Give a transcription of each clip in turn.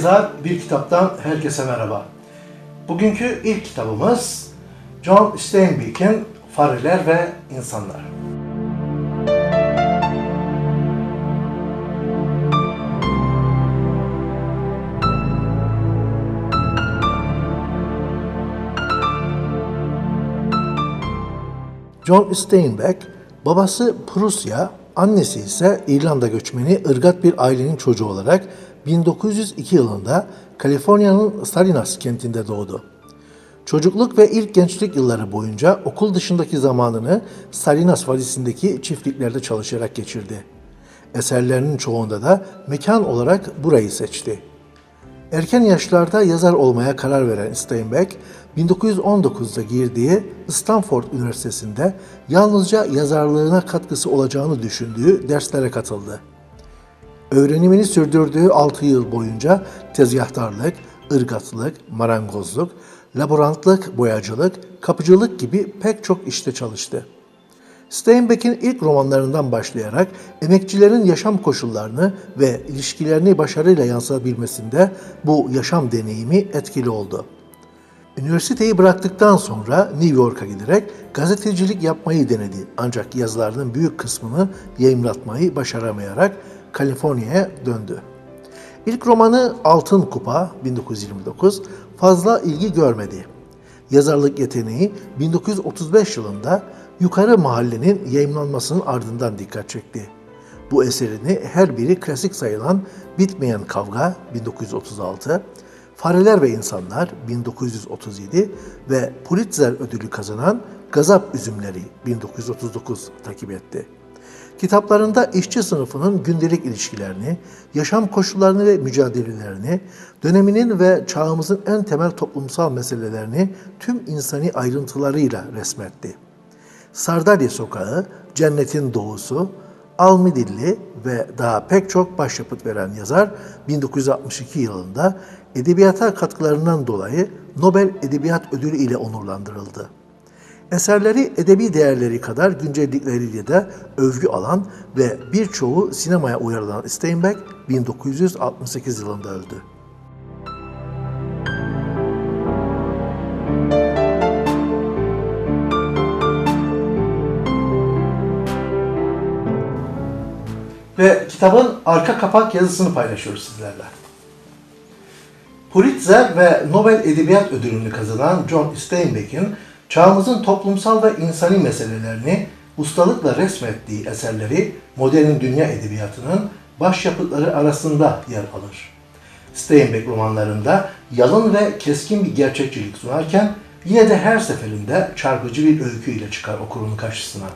Yazar, bir kitaptan herkese merhaba. Bugünkü ilk kitabımız John Steinbeck'in Fareler ve İnsanlar. John Steinbeck, babası Prusya, annesi ise İrlanda göçmeni ırgat bir ailenin çocuğu olarak 1902 yılında Kaliforniya'nın Salinas kentinde doğdu. Çocukluk ve ilk gençlik yılları boyunca okul dışındaki zamanını Salinas Vadisi'ndeki çiftliklerde çalışarak geçirdi. Eserlerinin çoğunda da mekan olarak burayı seçti. Erken yaşlarda yazar olmaya karar veren Steinbeck, 1919'da girdiği Stanford Üniversitesi'nde yalnızca yazarlığına katkısı olacağını düşündüğü derslere katıldı. Öğrenimini sürdürdüğü 6 yıl boyunca tezgahtarlık, ırgatlık, marangozluk, laborantlık, boyacılık, kapıcılık gibi pek çok işte çalıştı. Steinbeck'in ilk romanlarından başlayarak emekçilerin yaşam koşullarını ve ilişkilerini başarıyla yansıtabilmesinde bu yaşam deneyimi etkili oldu. Üniversiteyi bıraktıktan sonra New York'a giderek gazetecilik yapmayı denedi ancak yazılarının büyük kısmını yayımlatmayı başaramayarak Kaliforniya'ya döndü. İlk romanı Altın Kupa 1929 fazla ilgi görmedi. Yazarlık yeteneği 1935 yılında Yukarı Mahallenin yayımlanmasının ardından dikkat çekti. Bu eserini her biri klasik sayılan Bitmeyen Kavga 1936, Fareler ve İnsanlar 1937 ve Pulitzer ödülü kazanan Gazap Üzümleri 1939 takip etti. Kitaplarında işçi sınıfının gündelik ilişkilerini, yaşam koşullarını ve mücadelelerini, döneminin ve çağımızın en temel toplumsal meselelerini tüm insani ayrıntılarıyla resmetti. Sardalya Sokağı, Cennetin Doğusu, Almidilli ve daha pek çok başyapıt veren yazar 1962 yılında edebiyata katkılarından dolayı Nobel Edebiyat Ödülü ile onurlandırıldı. Eserleri edebi değerleri kadar güncellikleriyle de övgü alan ve birçoğu sinemaya uyarlanan Steinbeck 1968 yılında öldü. Ve kitabın arka kapak yazısını paylaşıyoruz sizlerle. Pulitzer ve Nobel Edebiyat Ödülünü kazanan John Steinbeck'in çağımızın toplumsal ve insani meselelerini ustalıkla resmettiği eserleri modern dünya edebiyatının başyapıtları arasında yer alır. Steinbeck romanlarında yalın ve keskin bir gerçekçilik sunarken yine de her seferinde çarpıcı bir öykü ile çıkar okurun karşısına.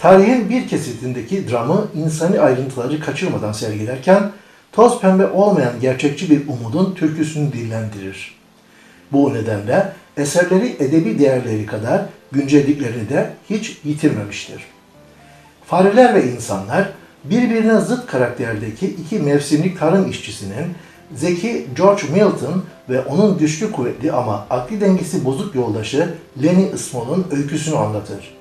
Tarihin bir kesitindeki dramı insani ayrıntıları kaçırmadan sergilerken toz pembe olmayan gerçekçi bir umudun türküsünü dillendirir. Bu nedenle eserleri edebi değerleri kadar güncelliklerini de hiç yitirmemiştir. Fareler ve insanlar birbirine zıt karakterdeki iki mevsimlik tarım işçisinin zeki George Milton ve onun güçlü kuvvetli ama akli dengesi bozuk yoldaşı Lenny Small'ın öyküsünü anlatır.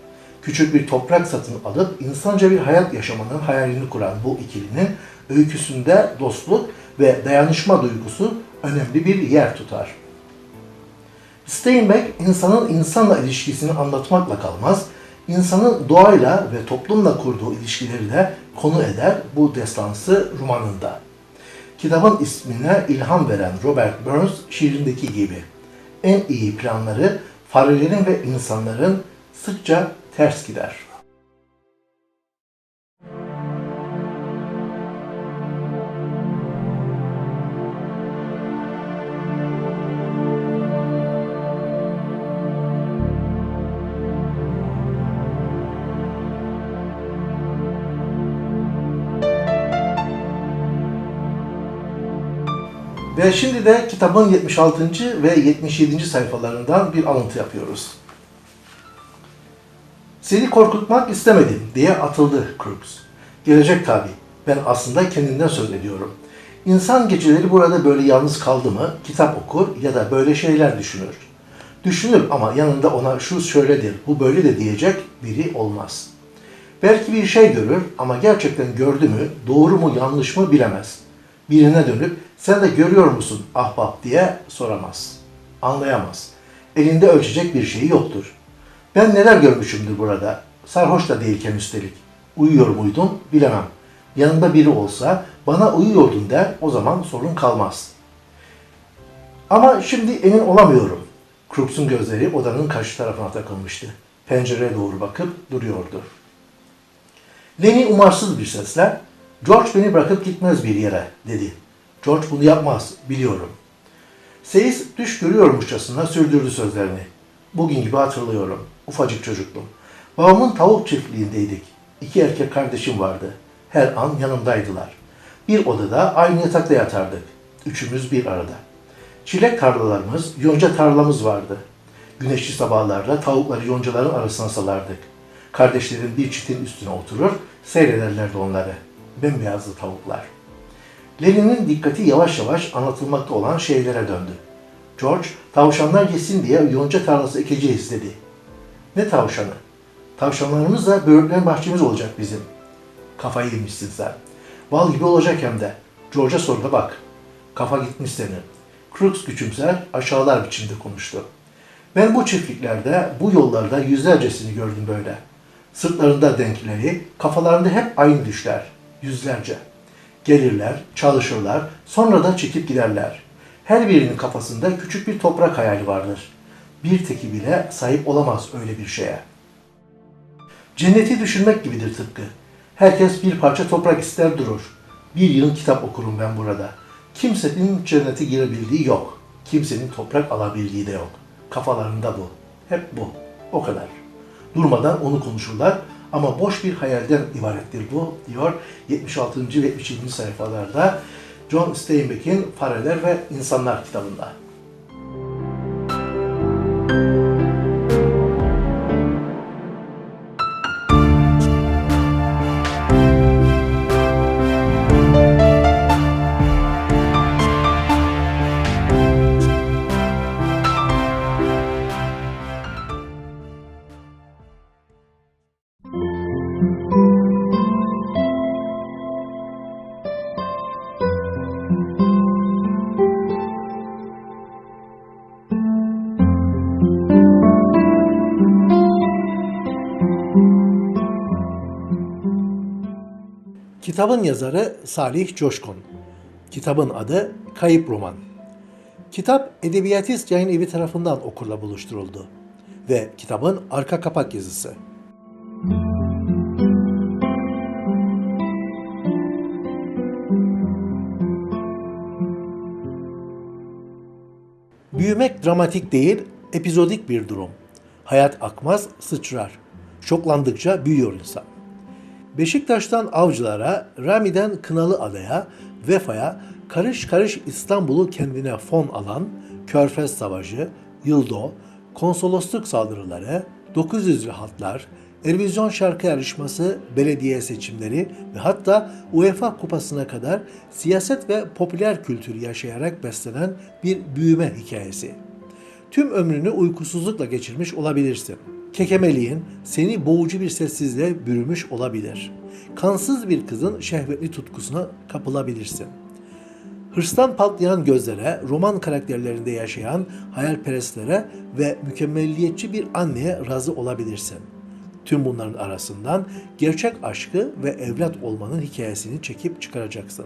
Küçük bir toprak satın alıp insanca bir hayat yaşamanın hayalini kuran bu ikilinin öyküsünde dostluk ve dayanışma duygusu önemli bir yer tutar. Steinbeck insanın insanla ilişkisini anlatmakla kalmaz, insanın doğayla ve toplumla kurduğu ilişkileri de konu eder bu destansı romanında. Kitabın ismine ilham veren Robert Burns şiirindeki gibi en iyi planları farelerin ve insanların sıkça ters gider. Ve şimdi de kitabın 76. ve 77. sayfalarından bir alıntı yapıyoruz. Seni korkutmak istemedim diye atıldı Crooks. Gelecek tabi. Ben aslında kendimden söz ediyorum. İnsan geceleri burada böyle yalnız kaldı mı kitap okur ya da böyle şeyler düşünür. Düşünür ama yanında ona şu şöyledir, bu böyle de diyecek biri olmaz. Belki bir şey görür ama gerçekten gördü mü, doğru mu yanlış mı bilemez. Birine dönüp sen de görüyor musun ahbap diye soramaz. Anlayamaz. Elinde ölçecek bir şeyi yoktur. Ben neler görmüşümdür burada. Sarhoş da değilken üstelik. Uyuyor muydum bilemem. Yanında biri olsa bana uyuyordun der o zaman sorun kalmaz. Ama şimdi emin olamıyorum. Crooks'un gözleri odanın karşı tarafına takılmıştı. Pencereye doğru bakıp duruyordu. Lenny umarsız bir sesle, George beni bırakıp gitmez bir yere dedi. George bunu yapmaz, biliyorum. Seyis düş görüyormuşçasına sürdürdü sözlerini. Bugün gibi hatırlıyorum. Ufacık çocuktum. Babamın tavuk çiftliğindeydik. İki erkek kardeşim vardı. Her an yanımdaydılar. Bir odada aynı yatakta yatardık. Üçümüz bir arada. Çilek tarlalarımız, yonca tarlamız vardı. Güneşli sabahlarda tavukları yoncaların arasına salardık. Kardeşlerim bir çitin üstüne oturur, seyrederlerdi onları. Bembeyazlı tavuklar. Lenin'in dikkati yavaş yavaş anlatılmakta olan şeylere döndü. George, tavşanlar yesin diye yonca tarlası ekeceğiz dedi. Ne tavşanı? Tavşanlarımızla böğürtlen bahçemiz olacak bizim. Kafayı yemişsin sen. Bal gibi olacak hem de. George'a sor da bak. Kafa gitmiş senin. Crooks güçümser aşağılar biçimde konuştu. Ben bu çiftliklerde, bu yollarda yüzlercesini gördüm böyle. Sırtlarında denkleri, kafalarında hep aynı düşler. Yüzlerce. Gelirler, çalışırlar, sonra da çekip giderler. Her birinin kafasında küçük bir toprak hayali vardır. Bir teki bile sahip olamaz öyle bir şeye. Cenneti düşünmek gibidir tıpkı. Herkes bir parça toprak ister durur. Bir yıl kitap okurum ben burada. Kimsenin cennete girebildiği yok. Kimsenin toprak alabildiği de yok. Kafalarında bu. Hep bu. O kadar. Durmadan onu konuşurlar ama boş bir hayalden ibarettir bu diyor 76. ve 77. sayfalarda John Steinbeck'in Fareler ve İnsanlar kitabında. Kitabın yazarı Salih Coşkun. Kitabın adı Kayıp Roman. Kitap Edebiyatist Yayın Evi tarafından okurla buluşturuldu ve kitabın arka kapak yazısı. Büyümek dramatik değil, epizodik bir durum. Hayat akmaz, sıçrar. Şoklandıkça büyüyor insan. Beşiktaş'tan Avcılar'a, Rami'den Kınalı Adaya, Vefa'ya karış karış İstanbul'u kendine fon alan Körfez Savaşı, Yıldo, konsolosluk saldırıları, 900 hatlar, Ervizyon şarkı yarışması, belediye seçimleri ve hatta UEFA kupasına kadar siyaset ve popüler kültürü yaşayarak beslenen bir büyüme hikayesi. Tüm ömrünü uykusuzlukla geçirmiş olabilirsin. Kekemeliğin seni boğucu bir sessizliğe bürümüş olabilir. Kansız bir kızın şehvetli tutkusuna kapılabilirsin. Hırstan patlayan gözlere, roman karakterlerinde yaşayan hayalperestlere ve mükemmelliyetçi bir anneye razı olabilirsin. Tüm bunların arasından gerçek aşkı ve evlat olmanın hikayesini çekip çıkaracaksın.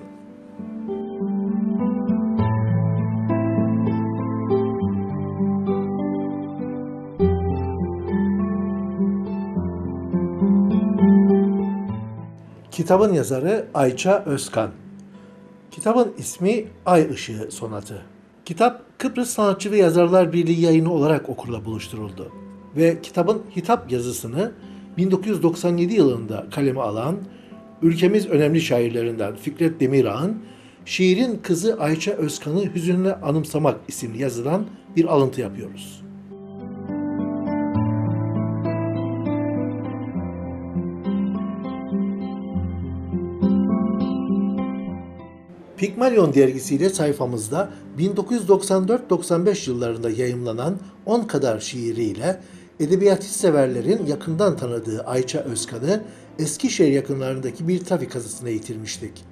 Kitabın yazarı Ayça Özkan. Kitabın ismi Ay Işığı Sonatı. Kitap Kıbrıs Sanatçı ve Yazarlar Birliği yayını olarak okurla buluşturuldu. Ve kitabın hitap yazısını 1997 yılında kaleme alan ülkemiz önemli şairlerinden Fikret Demirağ'ın Şiirin Kızı Ayça Özkan'ı hüzünle anımsamak isimli yazıdan bir alıntı yapıyoruz. Pigmalion dergisiyle sayfamızda 1994-95 yıllarında yayımlanan 10 kadar şiiriyle edebiyatist severlerin yakından tanıdığı Ayça Özkan'ı Eskişehir yakınlarındaki bir trafik kazasına yitirmiştik.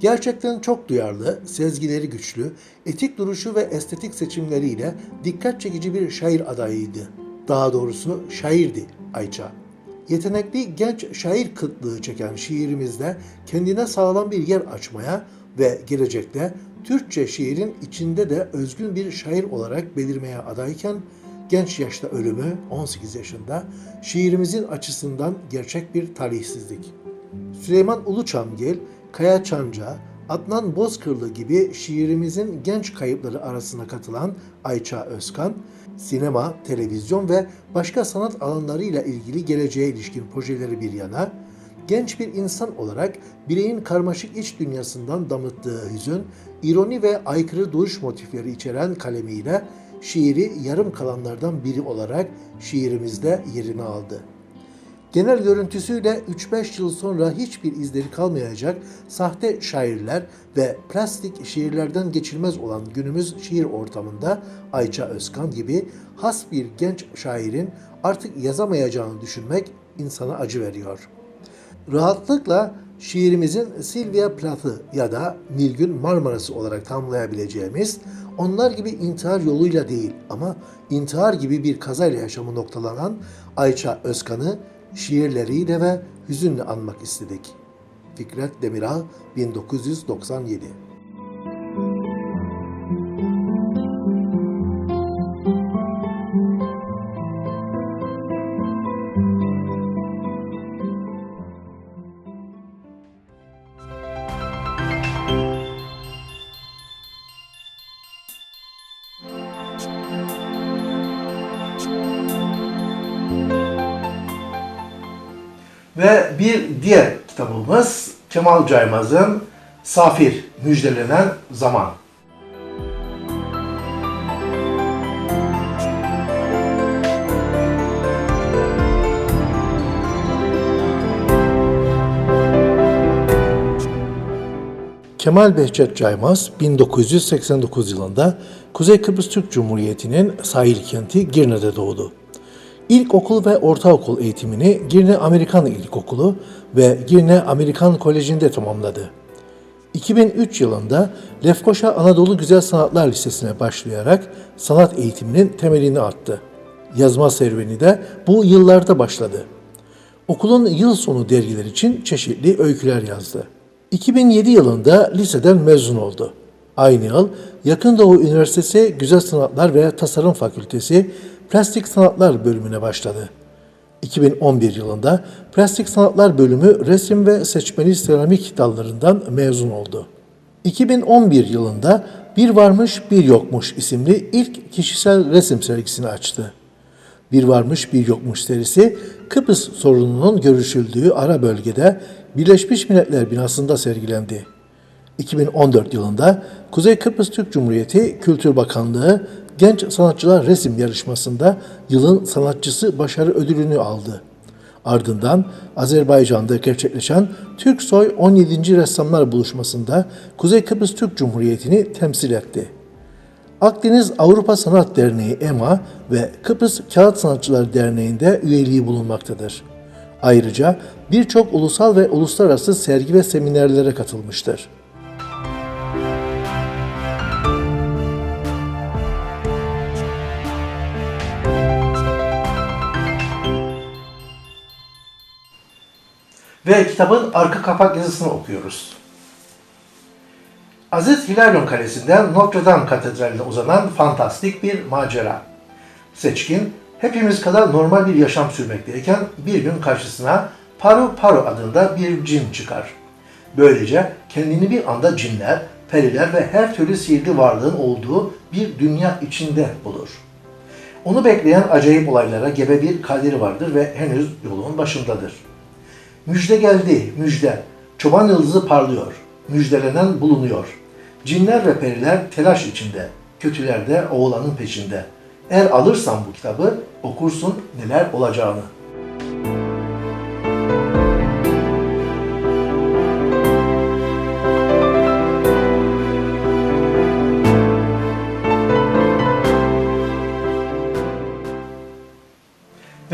Gerçekten çok duyarlı, sezgileri güçlü, etik duruşu ve estetik seçimleriyle dikkat çekici bir şair adayıydı. Daha doğrusu şairdi Ayça. Yetenekli genç şair kıtlığı çeken şiirimizde kendine sağlam bir yer açmaya ve gelecekte Türkçe şiirin içinde de özgün bir şair olarak belirmeye adayken genç yaşta ölümü 18 yaşında şiirimizin açısından gerçek bir talihsizlik. Süleyman Uluçamgil, Kaya Çanca, Adnan Bozkırlı gibi şiirimizin genç kayıpları arasına katılan Ayça Özkan, sinema, televizyon ve başka sanat alanlarıyla ilgili geleceğe ilişkin projeleri bir yana, genç bir insan olarak bireyin karmaşık iç dünyasından damıttığı hüzün, ironi ve aykırı duruş motifleri içeren kalemiyle şiiri yarım kalanlardan biri olarak şiirimizde yerini aldı. Genel görüntüsüyle 3-5 yıl sonra hiçbir izleri kalmayacak sahte şairler ve plastik şiirlerden geçilmez olan günümüz şiir ortamında Ayça Özkan gibi has bir genç şairin artık yazamayacağını düşünmek insana acı veriyor. Rahatlıkla şiirimizin Silvia Plath'ı ya da Nilgün Marmarası olarak tamlayabileceğimiz onlar gibi intihar yoluyla değil ama intihar gibi bir kazayla yaşamı noktalanan Ayça Özkan'ı şiirleriyle ve hüzünle anmak istedik. Fikret Demirağ 1997 Ve bir diğer kitabımız Kemal Caymaz'ın Safir Müjdelenen Zaman. Kemal Behçet Caymaz 1989 yılında Kuzey Kıbrıs Türk Cumhuriyeti'nin sahil kenti Girne'de doğdu. İlkokul ve ortaokul eğitimini Girne Amerikan İlkokulu ve Girne Amerikan Koleji'nde tamamladı. 2003 yılında Lefkoşa Anadolu Güzel Sanatlar Lisesi'ne başlayarak sanat eğitiminin temelini attı. Yazma serüveni de bu yıllarda başladı. Okulun yıl sonu dergiler için çeşitli öyküler yazdı. 2007 yılında liseden mezun oldu. Aynı yıl Yakın Doğu Üniversitesi Güzel Sanatlar ve Tasarım Fakültesi Plastik Sanatlar bölümüne başladı. 2011 yılında Plastik Sanatlar bölümü resim ve seçmeli seramik dallarından mezun oldu. 2011 yılında Bir Varmış Bir Yokmuş isimli ilk kişisel resim sergisini açtı. Bir Varmış Bir Yokmuş serisi Kıbrıs sorununun görüşüldüğü ara bölgede Birleşmiş Milletler binasında sergilendi. 2014 yılında Kuzey Kıbrıs Türk Cumhuriyeti Kültür Bakanlığı Genç Sanatçılar Resim Yarışması'nda yılın sanatçısı başarı ödülünü aldı. Ardından Azerbaycan'da gerçekleşen Türk Soy 17. Ressamlar Buluşması'nda Kuzey Kıbrıs Türk Cumhuriyeti'ni temsil etti. Akdeniz Avrupa Sanat Derneği EMA ve Kıbrıs Kağıt Sanatçılar Derneği'nde üyeliği bulunmaktadır. Ayrıca birçok ulusal ve uluslararası sergi ve seminerlere katılmıştır. Ve kitabın arka kapak yazısını okuyoruz. Aziz Hilaryon Kalesi'nden Notre Dame Katedrali'ne uzanan fantastik bir macera. Seçkin, hepimiz kadar normal bir yaşam sürmekteyken bir gün karşısına Paru Paru adında bir cin çıkar. Böylece kendini bir anda cinler, periler ve her türlü sihirli varlığın olduğu bir dünya içinde bulur. Onu bekleyen acayip olaylara gebe bir kaderi vardır ve henüz yolun başındadır. Müjde geldi, müjde. Çoban yıldızı parlıyor. Müjdelenen bulunuyor. Cinler ve periler telaş içinde. Kötüler de oğlanın peşinde. Eğer alırsan bu kitabı okursun neler olacağını.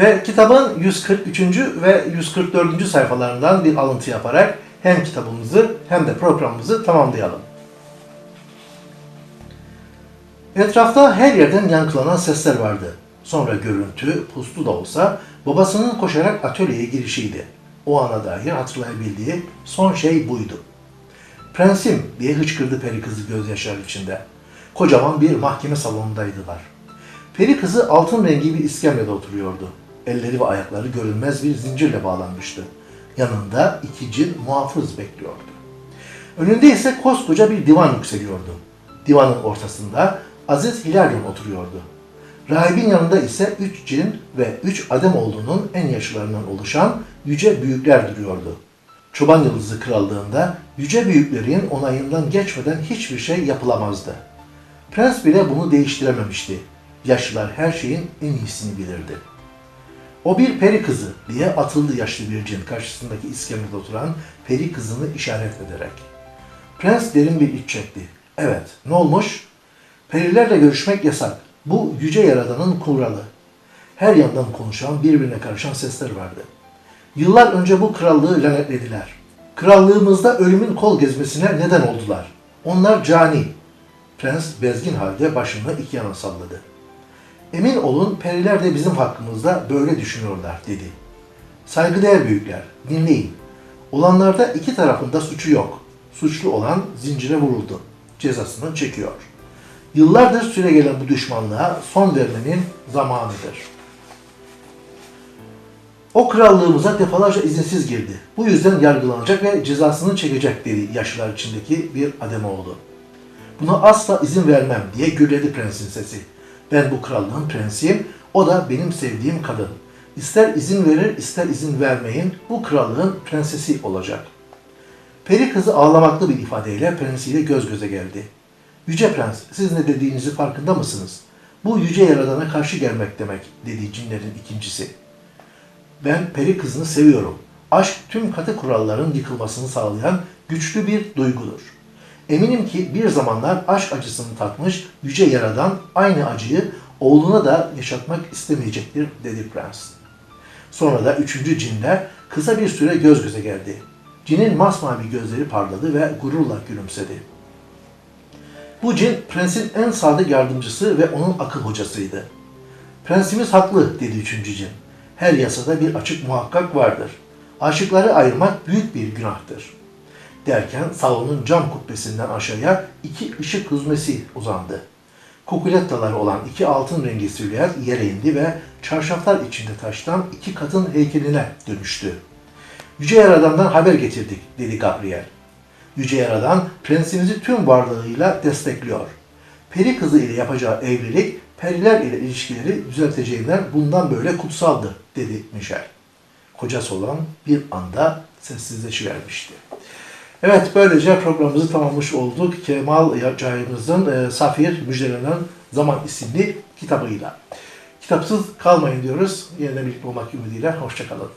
Ve kitabın 143. ve 144. sayfalarından bir alıntı yaparak hem kitabımızı hem de programımızı tamamlayalım. Etrafta her yerden yankılanan sesler vardı. Sonra görüntü, puslu da olsa babasının koşarak atölyeye girişiydi. O ana dair hatırlayabildiği son şey buydu. Prensim diye hıçkırdı peri kızı gözyaşları içinde. Kocaman bir mahkeme salonundaydılar. Peri kızı altın rengi bir iskemlede oturuyordu. Elleri ve ayakları görünmez bir zincirle bağlanmıştı. Yanında iki cin muhafız bekliyordu. Önünde ise koskoca bir divan yükseliyordu. Divanın ortasında Aziz Hilaryum oturuyordu. Rahibin yanında ise üç cin ve üç adem olduğunun en yaşlılarından oluşan yüce büyükler duruyordu. Çoban Yıldızı Krallığında yüce büyüklerin onayından geçmeden hiçbir şey yapılamazdı. Prens bile bunu değiştirememişti. Yaşlılar her şeyin en iyisini bilirdi. O bir peri kızı diye atıldı yaşlı bir cin karşısındaki iskemlede oturan peri kızını işaret ederek. Prens derin bir iç çekti. Evet, ne olmuş? Perilerle görüşmek yasak. Bu yüce yaradanın kuralı. Her yandan konuşan, birbirine karışan sesler vardı. Yıllar önce bu krallığı lanetlediler. Krallığımızda ölümün kol gezmesine neden oldular. Onlar cani. Prens bezgin halde başını iki yana salladı. Emin olun periler de bizim hakkımızda böyle düşünüyorlar dedi. Saygıdeğer büyükler, dinleyin. Olanlarda iki tarafında suçu yok. Suçlu olan zincire vuruldu. Cezasını çekiyor. Yıllardır süre gelen bu düşmanlığa son vermenin zamanıdır. O krallığımıza defalarca izinsiz girdi. Bu yüzden yargılanacak ve cezasını çekecek dedi yaşlılar içindeki bir ademoğlu. Buna asla izin vermem diye gürledi prensin sesi. Ben bu krallığın prensiyim, o da benim sevdiğim kadın. İster izin verir, ister izin vermeyin, bu krallığın prensesi olacak. Peri kızı ağlamaklı bir ifadeyle prensiyle göz göze geldi. Yüce prens, siz ne dediğinizi farkında mısınız? Bu yüce yaradana karşı gelmek demek, dedi cinlerin ikincisi. Ben peri kızını seviyorum. Aşk tüm katı kuralların yıkılmasını sağlayan güçlü bir duygudur. Eminim ki bir zamanlar aşk acısını tatmış yüce yaradan aynı acıyı oğluna da yaşatmak istemeyecektir dedi prens. Sonra da üçüncü cinle kısa bir süre göz göze geldi. Cinin masmavi gözleri parladı ve gururla gülümsedi. Bu cin prensin en sadık yardımcısı ve onun akıl hocasıydı. Prensimiz haklı dedi üçüncü cin. Her yasada bir açık muhakkak vardır. Aşıkları ayırmak büyük bir günahtır. Derken salonun cam kubbesinden aşağıya iki ışık hüzmesi uzandı. Kukulettaları olan iki altın rengi silüet yere indi ve çarşaflar içinde taştan iki kadın heykeline dönüştü. Yüce Yaradan'dan haber getirdik dedi Gabriel. Yüce Yaradan prensimizi tüm varlığıyla destekliyor. Peri kızı ile yapacağı evlilik periler ile ilişkileri düzelteceğinden bundan böyle kutsaldı dedi Michel. Kocası olan bir anda sessizleşivermişti. Evet böylece programımızı tamamlamış olduk. Kemal Cahim'imizin e, Safir Müjdelenen Zaman isimli kitabıyla. Kitapsız kalmayın diyoruz. Yeniden birlikte olmak ümidiyle. Hoşçakalın.